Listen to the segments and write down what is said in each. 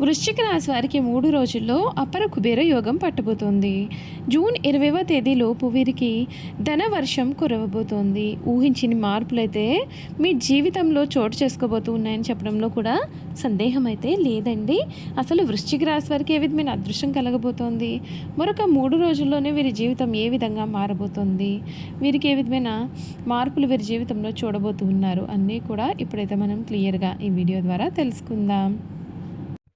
వృశ్చిక రాశి వారికి మూడు రోజుల్లో అపర కుబేర యోగం పట్టబోతోంది. జూన్ ఇరవైవ తేదీలోపు వీరికి ధన వర్షం కురవబోతోంది. ఊహించిన మార్పులైతే మీ జీవితంలో చోటు చేసుకోబోతూ ఉన్నాయని చెప్పడంలో కూడా సందేహం అయితే లేదండి. అసలు వృశ్చిక రాశి వారికి ఏ విధమైన అదృష్టం కలగబోతోంది? మరొక మూడు రోజుల్లోనే వీరి జీవితం ఏ విధంగా మారబోతోంది? వీరికి ఏ విధమైన మార్పులు వీరి జీవితంలో చూడబోతూ ఉన్నారు? అన్నీ కూడా ఇప్పుడైతే మనం క్లియర్గా ఈ వీడియో ద్వారా తెలుసుకుందాం.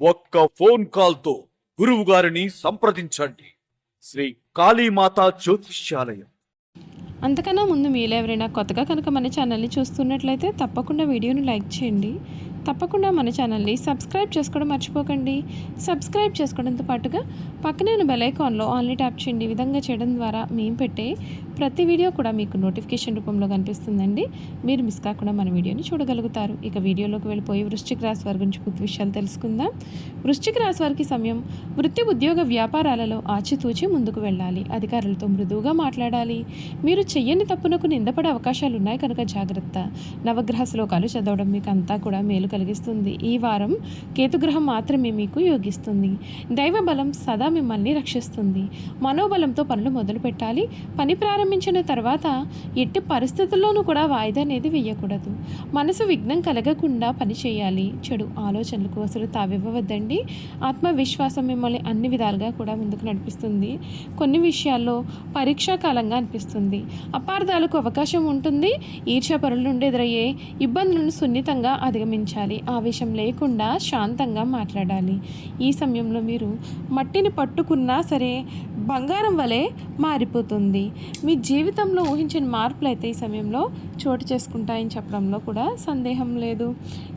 ఒక్క ఫోన్ కాల్తో గురువు గారిని సంప్రదించండి. శ్రీ కాళీమాత జ్యోతిష్యాలయం. అంతకన్నా ముందు మీలో ఎవరైనా కొత్తగా కనుక మన ఛానల్ని చూస్తున్నట్లయితే తప్పకుండా వీడియోను లైక్ చేయండి. తప్పకుండా మన ఛానల్ని సబ్స్క్రైబ్ చేసుకోవడం మర్చిపోకండి. సబ్స్క్రైబ్ చేసుకోవడంతో పాటుగా పక్కనే ఉన్న బెలైకాన్లో ఆన్లీ ట్యాప్ చేయండి. ఈ విధంగా చేయడం ద్వారా మేము పెట్టే ప్రతి వీడియో కూడా మీకు నోటిఫికేషన్ రూపంలో కనిపిస్తుందండి. మీరు మిస్ కాకుండా మన వీడియోని చూడగలుగుతారు. ఇక వీడియోలోకి వెళ్ళిపోయి వృశ్చిక రాశి వారి గురించి పూర్తి విషయాలు తెలుసుకుందాం. వృశ్చిక రాశి వారికి సమయం వృత్తి ఉద్యోగ వ్యాపారాలలో ఆచితూచి ముందుకు వెళ్ళాలి. అధికారులతో మృదువుగా మాట్లాడాలి. మీరు చెయ్యని తప్పునకు నిందపడే అవకాశాలు ఉన్నాయి కనుక జాగ్రత్త. నవగ్రహ శ్లోకాలు చదవడం మీకు అంతా కూడా మేలు కలిగిస్తుంది. ఈ వారం కేతుగ్రహం మాత్రమే మీకు యోగిస్తుంది. దైవ బలం సదా మిమ్మల్ని రక్షిస్తుంది. మనోబలంతో పనులు మొదలు పెట్టాలి. పని ప్రారంభించిన తర్వాత ఎట్టి పరిస్థితుల్లోనూ కూడా వాయిదా అనేది వేయకూడదు. మనసు విఘ్నం కలగకుండా పని చేయాలి. చెడు ఆలోచనలకు అసలు తావివ్వవద్దండి. ఆత్మవిశ్వాసం మిమ్మల్ని అన్ని విధాలుగా కూడా ముందుకు నడిపిస్తుంది. కొన్ని విషయాల్లో పరీక్షా కాలంగా అనిపిస్తుంది. అపార్థాలకు అవకాశం ఉంటుంది. ఈర్ష్యాపరుల నుండి ఎదురయ్యే ఇబ్బందులను సున్నితంగా అధిగమించాలి. ఆవేశం లేకుండా శాంతంగా మాట్లాడాలి. ఈ సమయంలో మీరు మట్టిని పట్టుకున్నా సరే బంగారం వలె మారిపోతుంది. మీ జీవితంలో ఊహించిన మార్పులు అయితే ఈ సమయంలో చోటు చేసుకుంటాయని చెప్పడంలో కూడా సందేహం లేదు.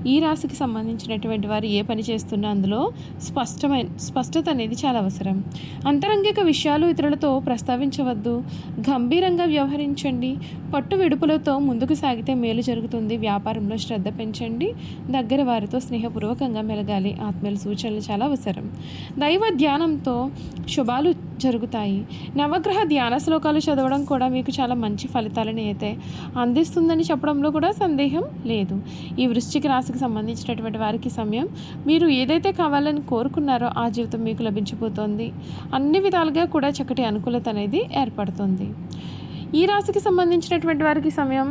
ఈ రాశికి సంబంధించినటువంటి వారు ఏ పని చేస్తున్నా అందులో స్పష్టమైన స్పష్టత అనేది చాలా అవసరం. అంతరంగిక విషయాలు ఇతరులతో ప్రస్తావించవద్దు. గంభీరంగా వ్యవహరించండి. పట్టు విడుపులతో ముందుకు సాగితే మేలు జరుగుతుంది. వ్యాపారంలో శ్రద్ధ పెంచండి. దగ్గర వారితో స్నేహపూర్వకంగా మెలగాలి. ఆత్మీయుల సూచనలు చాలా అవసరం. దైవ ధ్యానంతో శుభాలు జరుగుతాయి. నవగ్రహ ధ్యాన శ్లోకాలు చదవడం కూడా మీకు చాలా మంచి ఫలితాలను అయితే అందిస్తుందని చెప్పడంలో కూడా సందేహం లేదు. ఈ వృశ్చిక రాశికి సంబంధించినటువంటి వారికి సమయం మీరు ఏదైతే కావాలని కోరుకున్నారో ఆ జీవితం మీకు లభించబోతోంది అన్ని విధాలుగా కూడా చక్కటి అనుకూలత అనేది ఏర్పడుతుంది. ఈ రాశికి సంబంధించినటువంటి వారికి సమయం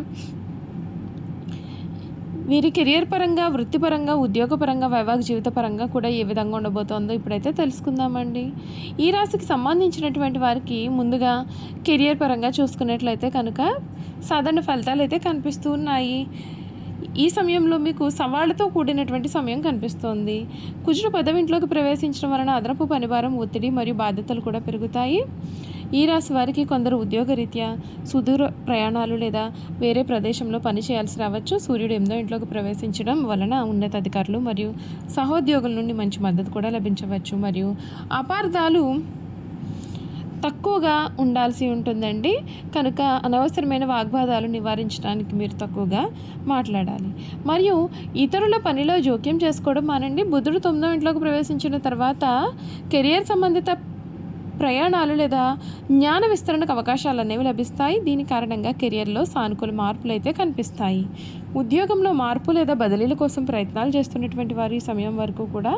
వీరి కెరియర్ పరంగా వృత్తిపరంగా ఉద్యోగపరంగా వైవాహిక జీవిత పరంగా కూడా ఏ విధంగా ఉండబోతోందో ఇప్పుడైతే తెలుసుకుందామండి. ఈ రాశికి సంబంధించినటువంటి వారికి ముందుగా కెరియర్ పరంగా చూసుకున్నట్లయితే కనుక సాధారణ ఫలితాలు అయితే కనిపిస్తూ ఉన్నాయి. ఈ సమయంలో మీకు సవాళ్ళతో కూడినటువంటి సమయం కనిపిస్తోంది. కుజుడు పదవింట్లోకి ప్రవేశించడం వలన అదనపు పనిభారం ఒత్తిడి మరియు బాధ్యతలు కూడా పెరుగుతాయి. ఈ రాశి వారికి కొందరు ఉద్యోగరీత్యా సుదూర ప్రయాణాలు లేదా వేరే ప్రదేశంలో పని చేయాల్సి రావచ్చు. సూర్యుడు ఎనిమిదో ఇంట్లోకి ప్రవేశించడం వలన ఉన్నతాధికారులు మరియు సహోద్యోగుల నుండి మంచి మద్దతు కూడా లభించవచ్చు. మరియు అపార్థాలు తక్కువగా ఉండాల్సి ఉంటుందండి. కనుక అనవసరమైన వాగ్వాదాలు నివారించడానికి మీరు తక్కువగా మాట్లాడాలి. మరియు ఇతరుల పనిలో జోక్యం చేసుకోవడం మానండి. బుధుడు తొమ్మిదో ఇంట్లోకి ప్రవేశించిన తర్వాత కెరియర్ సంబంధిత ప్రయాణాలు లేదా జ్ఞాన విస్తరణకు అవకాశాలు అనేవి లభిస్తాయి. దీని కారణంగా కెరియర్లో సానుకూల మార్పులు అయితే కనిపిస్తాయి. ఉద్యోగంలో మార్పు లేదా బదిలీల కోసం ప్రయత్నాలు చేస్తున్నటువంటి వారు ఈ సమయం వరకు కూడా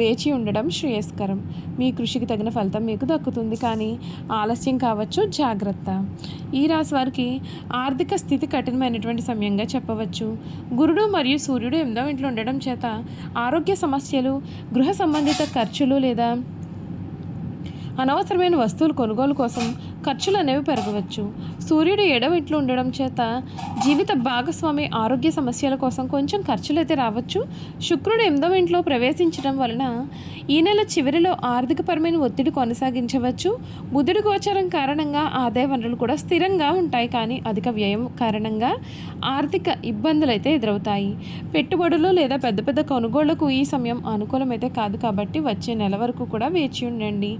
వేచి ఉండడం శ్రేయస్కరం. మీ కృషికి తగిన ఫలితం మీకు దక్కుతుంది. కానీ ఆలస్యం కావచ్చు జాగ్రత్త. ఈ రాశి వారికి ఆర్థిక స్థితి కఠినమైనటువంటి సమయంగా చెప్పవచ్చు. గురుడు మరియు సూర్యుడు ఎనిమిదవ ఇంట్లో ఉండడం చేత ఆరోగ్య సమస్యలు గృహ సంబంధిత ఖర్చులు లేదా అనవసరమైన వస్తువుల కొనుగోలు కోసం ఖర్చులు అనేవి పెరగవచ్చు. సూర్యుడు ఎడవ ఇంట్లో ఉండడం చేత జీవిత భాగస్వామి ఆరోగ్య సమస్యల కోసం కొంచెం ఖర్చులు అయితే రావచ్చు. శుక్రుడు ఎనిమిదవ ఇంట్లో ప్రవేశించడం వలన ఈ నెల చివరిలో ఆర్థికపరమైన ఒత్తిడి కొనసాగించవచ్చు. బుధుడి గోచరం కారణంగా ఆదాయ వనరులు కూడా స్థిరంగా ఉంటాయి. కానీ అధిక వ్యయం కారణంగా ఆర్థిక ఇబ్బందులు అయితే ఎదురవుతాయి. పెట్టుబడులు లేదా పెద్ద పెద్ద కొనుగోళ్ళకు ఈ సమయం అనుకూలమైతే కాదు. కాబట్టి వచ్చే నెల వరకు కూడా వేచి ఉండండి.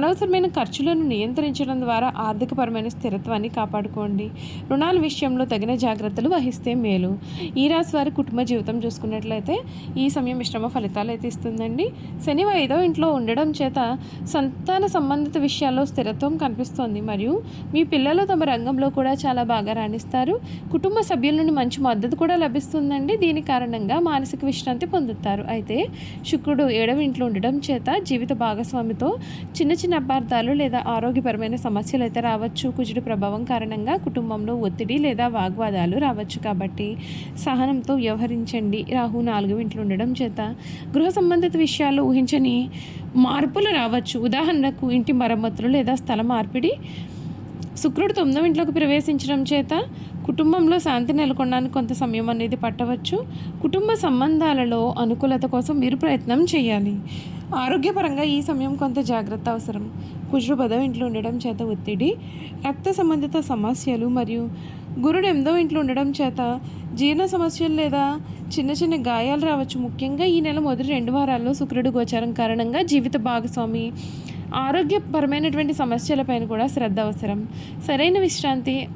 అనవసరమైన ఖర్చులను నియంత్రించడం ద్వారా ఆర్థికపరమైన స్థిరత్వాన్ని కాపాడుకోండి. రుణాల విషయంలో తగిన జాగ్రత్తలు వహిస్తే మేలు. ఈ రాశి వారి కుటుంబ జీవితం చూసుకున్నట్లయితే ఈ సమయం మిశ్రమ ఫలితాలు అయితే ఇస్తుందండి. శని ఐదో ఇంట్లో ఉండడం చేత సంతాన సంబంధిత విషయాల్లో స్థిరత్వం కనిపిస్తోంది. మరియు మీ పిల్లలు తమ రంగంలో కూడా చాలా బాగా రాణిస్తారు. కుటుంబ సభ్యుల నుండి మంచి మద్దతు కూడా లభిస్తుందండి. దీని కారణంగా మానసిక విశ్రాంతి పొందుతారు. అయితే శుక్రుడు ఏడవ ఇంట్లో ఉండడం చేత జీవిత భాగస్వామితో చిన్న చిన్న అపార్థాలు లేదా ఆరోగ్యపరమైన సమస్యలు అయితే రావచ్చు. కుజుడు ప్రభావం కారణంగా కుటుంబంలో ఒత్తిడి లేదా వాగ్వాదాలు రావచ్చు కాబట్టి సహనంతో వ్యవహరించండి. రాహు నాలుగు ఇంట్లో ఉండడం చేత గృహ సంబంధిత విషయాలు ఊహించని మార్పులు రావచ్చు. ఉదాహరణకు ఇంటి మరమ్మతులు లేదా స్థల మార్పిడి శుక్రుడు తొమ్మిదవ ఇంట్లోకి ప్రవేశించడం చేత కుటుంబంలో శాంతి నెలకొనడానికి కొంత సమయం అనేది పట్టవచ్చు. కుటుంబ సంబంధాలలో అనుకూలత కోసం మీరు ప్రయత్నం చేయాలి. ఆరోగ్యపరంగా ఈ సమయం కొంత జాగ్రత్త అవసరం. కుజుడు పదవ ఇంట్లో ఉండడం చేత ఒత్తిడి రక్త సంబంధిత సమస్యలు మరియు గురుడు ఎనిమిదవ ఇంట్లో ఉండడం చేత జీర్ణ సమస్యలు లేదా చిన్న చిన్న గాయాలు రావచ్చు. ముఖ్యంగా ఈ నెల మొదటి రెండు వారాల్లో శుక్రుడు గోచారం కారణంగా జీవిత భాగస్వామి ఆరోగ్యపరమైనటువంటి సమస్యలపైన కూడా శ్రద్ధ అవసరం. సరైన విశ్రాంతి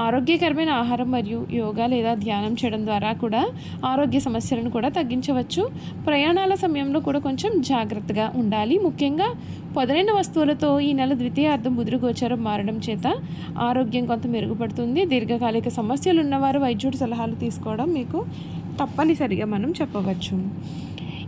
ఆరోగ్యకరమైన ఆహారం మరియు యోగా లేదా ధ్యానం చేయడం ద్వారా కూడా ఆరోగ్య సమస్యలను కూడా తగ్గించవచ్చు. ప్రయాణాల సమయంలో కూడా కొంచెం జాగ్రత్తగా ఉండాలి. ముఖ్యంగా పొదలైన వస్తువులతో ఈ నెల ద్వితీయార్థం బుధుడు మారడం చేత ఆరోగ్యం కొంత మెరుగుపడుతుంది. దీర్ఘకాలిక సమస్యలు ఉన్నవారు వైద్యుడి సలహాలు తీసుకోవడం మీకు తప్పనిసరిగా మనం చెప్పవచ్చు.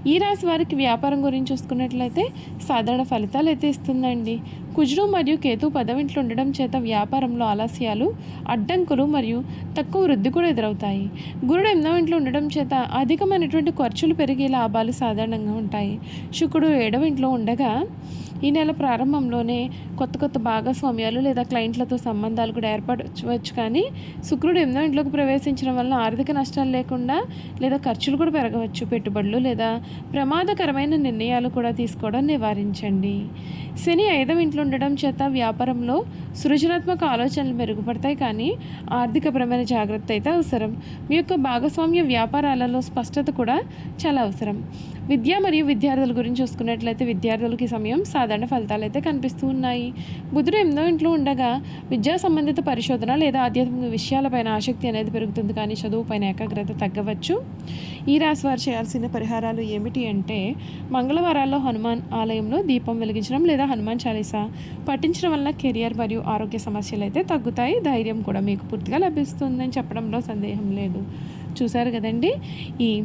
ఈ రాశి వారికి వ్యాపారం గురించి చూసుకున్నట్లయితే సాధారణ ఫలితాలు అయితే ఇస్తుందండి. కుజుడు మరియు కేతు పదవింట్లు ఉండడం చేత వ్యాపారంలో ఆలస్యాలు అడ్డంకులు మరియు తక్కువ వృద్ధి కూడా ఎదురవుతాయి. గురుడు ఎనిమిదవ ఇంట్లో ఉండడం చేత అధికమైనటువంటి ఖర్చులు పెరిగే లాభాలు సాధారణంగా ఉంటాయి. శుక్రుడు ఏడవ ఇంట్లో ఉండగా ఈ నెల ప్రారంభంలోనే కొత్త కొత్త భాగస్వామ్యాలు లేదా క్లయింట్లతో సంబంధాలు కూడా ఏర్పడవచ్చు కానీ శుక్రుడు ఎనిమిదో ఇంట్లోకి ప్రవేశించడం వలన ఆర్థిక నష్టాలు లేకుండా లేదా ఖర్చులు కూడా పెరగవచ్చు. పెట్టుబడులు లేదా ప్రమాదకరమైన నిర్ణయాలు కూడా తీసుకోవడం నివారించండి. శని ఐదవ ఇంట్లో ఉండడం చేత వ్యాపారంలో సృజనాత్మక ఆలోచనలు మెరుగుపడతాయి కానీ ఆర్థికపరమైన జాగ్రత్త అయితే అవసరం. మీ యొక్క భాగస్వామ్య వ్యాపారాలలో స్పష్టత కూడా చాలా అవసరం. విద్య మరియు విద్యార్థుల గురించి చూసుకున్నట్లయితే విద్యార్థులకి సమయం సాధారణ. ఫలితాలు అయితే కనిపిస్తూ ఉన్నాయి. బుధుడు ఎనిమిదో ఇంట్లో ఉండగా విద్యా సంబంధిత పరిశోధన లేదా ఆధ్యాత్మిక విషయాలపైన ఆసక్తి అనేది పెరుగుతుంది. కానీ చదువుపైన ఏకాగ్రత తగ్గవచ్చు. ఈ రాశి వారు చేయాల్సిన పరిహారాలు ఏమిటి అంటే మంగళవారాల్లో హనుమాన్ ఆలయంలో దీపం వెలిగించడం లేదా హనుమాన్ చాలీసా పఠించడం వల్ల కెరియర్ మరియు ఆరోగ్య సమస్యలు అయితే తగ్గుతాయి. ధైర్యం కూడా మీకు పూర్తిగా లభిస్తుందని చెప్పడంలో సందేహం లేదు. చూసారు కదండి? ఈ